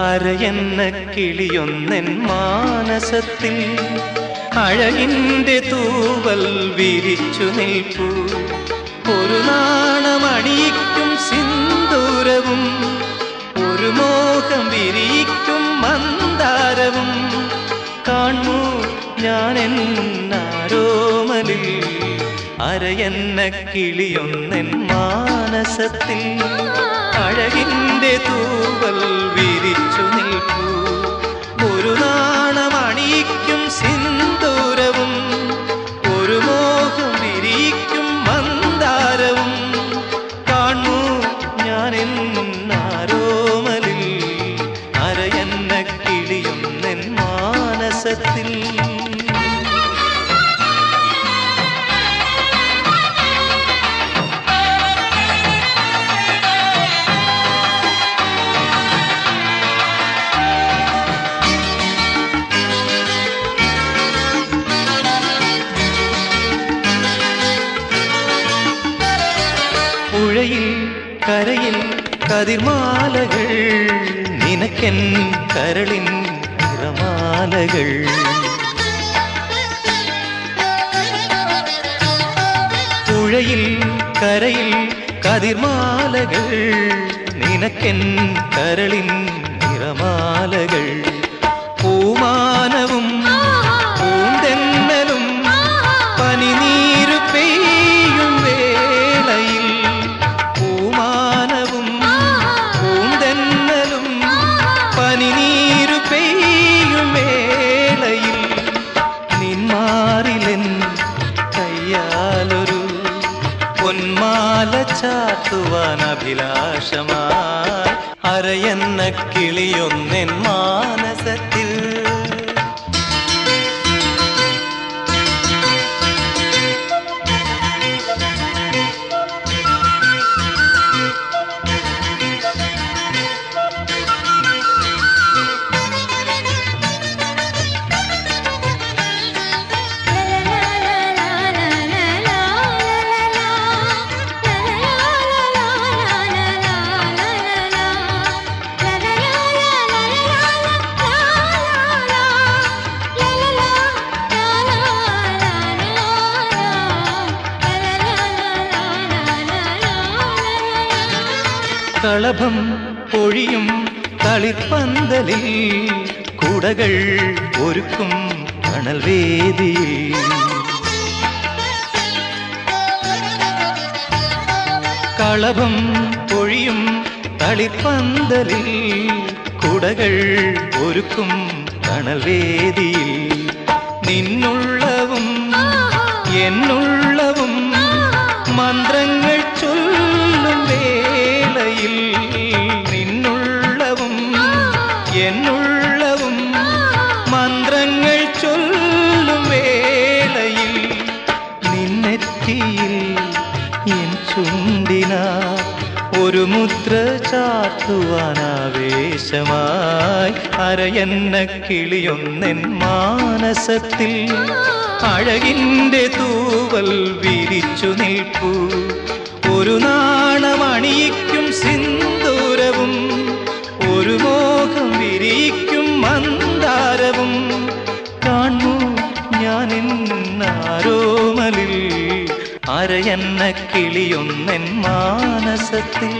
അരയെന്ന കിളിയൊന്നൻ മാനസത്തിൽ അഴകിന്റെ തൂവൽ വിരിച്ചു നിൽപ്പു. ഒരു നാണമണിയിക്കും സിന്ദൂരവും ഒരു മോഹം വിരിയിക്കും മന്ദാരവും. കാണൂ ഞാൻ എന്നാരോമലിൽ അരയെന്ന കിളിയൊന്നൻ മാനസത്തിൽ അഴകിന്റെ തൂവൽ വിരിച്ചു പുഴയിൽ കരയിൽ കതിർമാലകൾ നിനക്കെൻ കരളിൻ നിറമാലകൾ. പുഴയിൽ കരയിൽ കതിർമാലകൾ നിനക്കെൻ കരളിൻ നിറമാലകൾ. പൂമാനവും പൊന്മാല ചാത്തുവാൻ അഭിലാഷമായി അരയെന്ന കിളിയൊന്നെൻ മാനസത്തിൽ കളഭം പൊഴിയും കളിപ്പന്തലിൽ കുടകൾ ഒരുക്കും കണൽവേദിയിൽ കളഭം പൊഴിയും കളിപ്പന്തലിൽ കുടകൾ ഒരുക്കും കണൽവേദിയിൽ നിന്നുള്ളവും എന്നുള്ളവും എന്നുള്ളവും മന്ത്രങ്ങൾ ചൊല്ലും വേളയിൽ നിന്നെത്തിയിൽ എൻ ചുണ്ടിന ഒരു മുദ്ര ചാത്തുവാനാവേശമായി അരയെന്ന കിളിയൊന്നെൻ മാനസത്തിൽ അഴകിന്റെ തൂവൽ വിരിച്ചു നിൽപ്പൂ. ഒരു നാണമണിയിക്കും സിന്ദൂരവും അരയെന്ന കിളിയൊന്നെൻ മാനസത്തിൽ?